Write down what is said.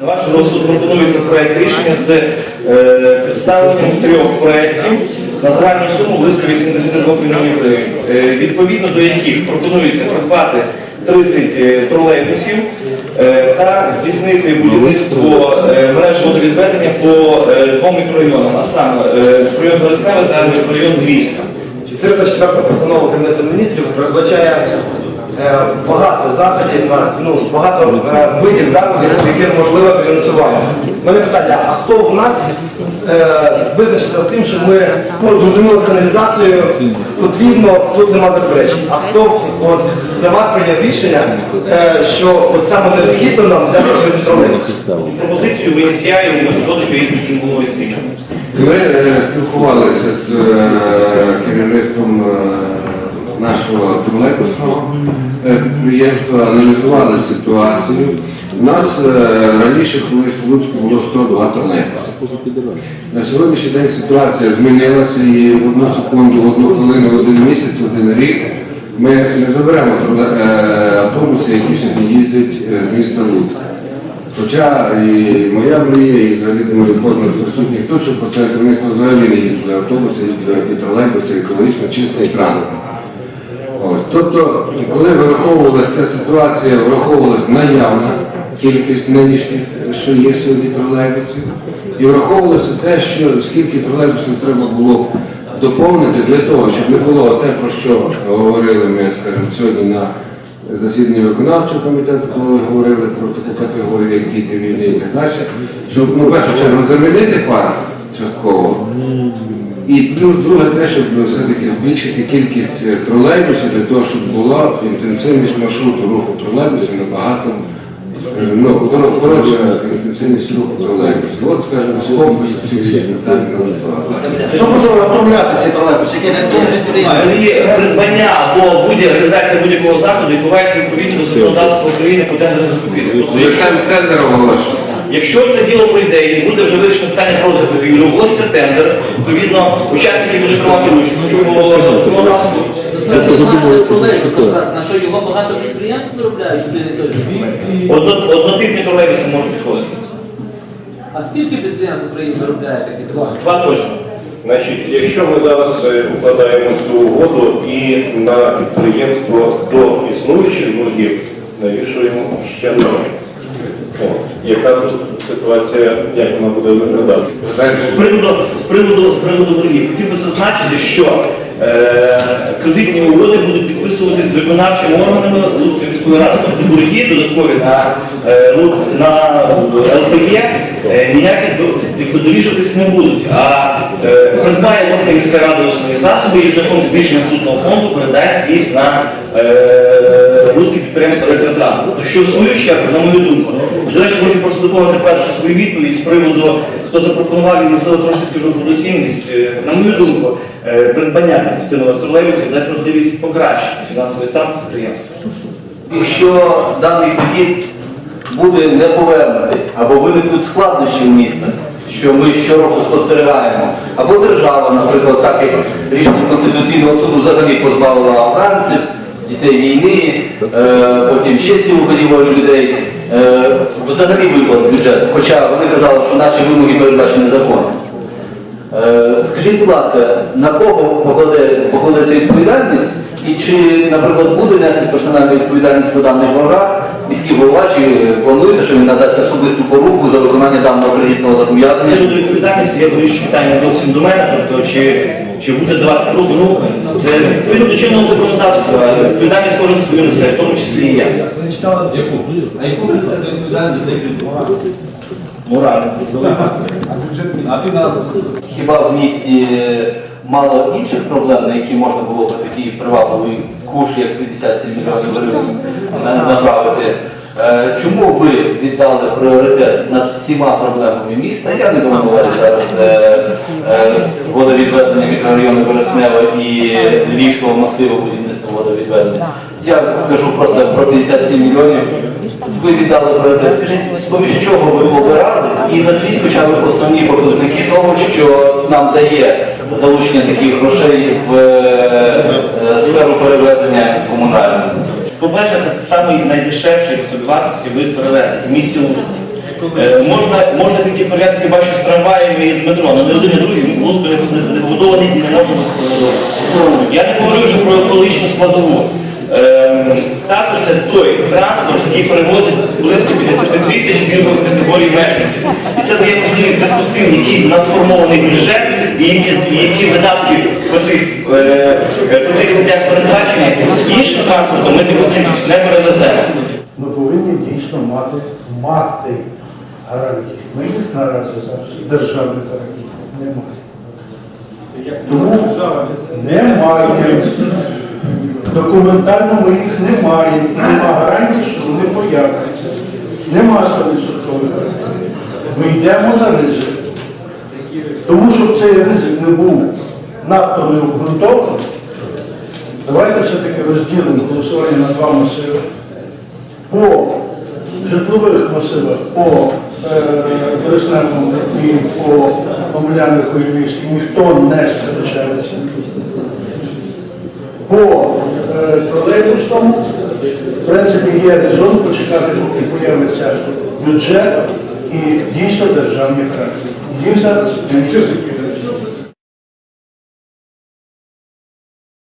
На ваш розсуд пропонується проект рішення з е, представленням трьох проєктів на загальну суму близько 82 мільйонів гривень, е, відповідно до яких пропонується придбати 30 тролейбусів е, та здійснити будівництво е, мереж водовідведення по е, двом мікрорайонам, а саме е, мікрорайон Березневе та мікрорайон Львівська. 404 постанова Кабінету міністрів передбачає е, багато заходів, ну, багато е, видів заходів, з яких можливе фінансування. У мене питання, а хто в нас е, визначиться з тим, що ми ну, зрозуміло з каналізацією потрібно, тут нема заперечень. А хто от, для вас прийняв рішення, е, що от саме необхідно нам взяти сьогодні тролейбус? Пропозицію згоду, що є міським головою слідчим. Ми е, спілкувалися з е, керівництвом е, нашого тролейбусного е, підприємства, аналізували ситуацію. У нас е, раніше колись в Луцьку було 102 тролейбуси. На сьогоднішній день ситуація змінилася і в одну секунду, в одну хвилину, в один місяць, в один рік ми не заберемо е, автобуси, які сьогодні їздять е, з міста Луцька. Хоча і моя мрія, і взагалі думаю, кожен з присутніх тут, що по взагалі не їздили автобуси, їздили тролейбуси, екологічно чистий транспорт. Тобто, коли враховувалася ця ситуація, враховувалася наявна кількість нинішніх, що є сьогодні тролейбусів, і враховувалося те, що скільки тролейбусів треба було доповнити для того, щоб не було те, про що говорили ми, скажімо, сьогодні на засіданні виконавчого комітету, коли говорили про таку категорію, як діти війни і так далі, щоб ну, першу чергу замінити парк частково. І плюс друге те, щоб все-таки збільшити кількість е, тролейбусів для того, щоб була інтенсивність маршруту руху тролейбусів набагато е, ну, коро- коротша інтенсивність руху тролейбусів. От, скажімо, з комплексу ці всі питання. Хто буде оформляти ці тролейбуси? Які Але є придбання або будь-яка реалізація будь-якого заходу відбувається відповідно до законодавства України по Ну, як якщо, тендер оголошено? Якщо це діло пройде і буде вже вирішено питання про закупівлю, оголоситься тендер, відповідно учасники будуть приймати участь по законодавству. На що його багато підприємств виробляють, люди не точно. Однотипні тролейбуси можуть підходити. А скільки підприємств України виробляє таких товарів? Два точно. Значить, якщо ми зараз е, укладаємо цю угоду і на підприємство до існуючих боргів навішуємо ще нове. Яка ситуація, як вона буде виглядати? З приводу, з приводу, боргів, хотів би зазначити, що е, кредитні угоди будуть підписуватись з виконавчими органами Луцької міської ради. Тобто борги додаткові на, е, на ЛПЄ е, ніяких до- не будуть. А е, придбає Луцька міська рада основні засоби і шляхом збільшення статутного фонду передасть їх на е, Луцьке підприємство електротранспорту. Що чергу, на мою думку, до речі, хочу просто доповнити першу свою відповідь з приводу, хто запропонував і можливо трошки скажу про доцільність. Е, На мою думку, е, придбання 30 тролейбусів дасть можливість покращити фінансовий стан підприємства. Якщо даний кредит буде не повернутий або виникнуть складнощі в міста, що ми щороку спостерігаємо, або держава, наприклад, так як рішення Конституційного суду взагалі позбавила афганців, дітей війни, е, потім ще цілу категорію людей, е, взагалі виплат бюджету, хоча вони казали, що наші вимоги передбачені законом. Е, Скажіть, будь ласка, на кого покладе, покладеться відповідальність? І чи, наприклад, буде нести персональну відповідальність по даних боргах міський голова, чи планується, що він надасть особисту поруку за виконання даного кредитного зобов'язання? буду відповідальності, я вирішую питання зовсім до мене, тобто чи, чи буде давати руку, ну, це відповідно до чинного законодавства, відповідальність кожен собі несе, в тому числі і я. А яку ви несете відповідальність за цей кредит? Морально. А фінансово? Хіба в місті мало інших проблем, на які можна було б такий привабливий куш, як 57 мільйонів гривень е, направити? Е, Чому ви віддали пріоритет над всіма проблемами міста? Я не думаю зараз е, е, водовідведення мікрорайону Вереснева і Львівського масиву будівництва водовідведення. Я кажу просто про 57 мільйонів. Ви віддали пріоритет. Скажіть, з-поміж чого ви обирали і назвіть хоча б основні показники того, що нам дає залучення таких грошей в сферу перевезення комунального. По-перше, це самий найдешевший собівартості вид перевезень в місті Луцьку. Е, можна, можна такі порядки хіба що з трамваями і з метро, але не один, не другий, в Луцьку не, побудований і не може бути. Я не говорю вже про екологічну складову. Ем, також це той транспорт, який перевозить близько 50 тисяч пільгових категорій мешканців. І це дає можливість зв'язку з тим, який у нас сформований бюджет і які, які видатки по цих, е, е, по цих статтях передбачені, іншим транспортом ми не перевеземо. Ми повинні дійсно мати мати гарантії. Ми їх наразі державних гарантій немає. Тому немає. Документально ми їх не маємо. Нема гарантій, що вони появляться. Нема 100% гарантій. Ми йдемо на ризик. Тому щоб цей ризик не був надто необґрунтований, давайте все-таки розділимо голосування на два масиви по житлових масивах, по е, Бересневому і по Омелянику і Львівській ніхто не сперечається. По е, тролейбусному, в принципі, є резон почекати, поки появиться бюджет і дійсно державні гарантії. Їх зараз не закидати.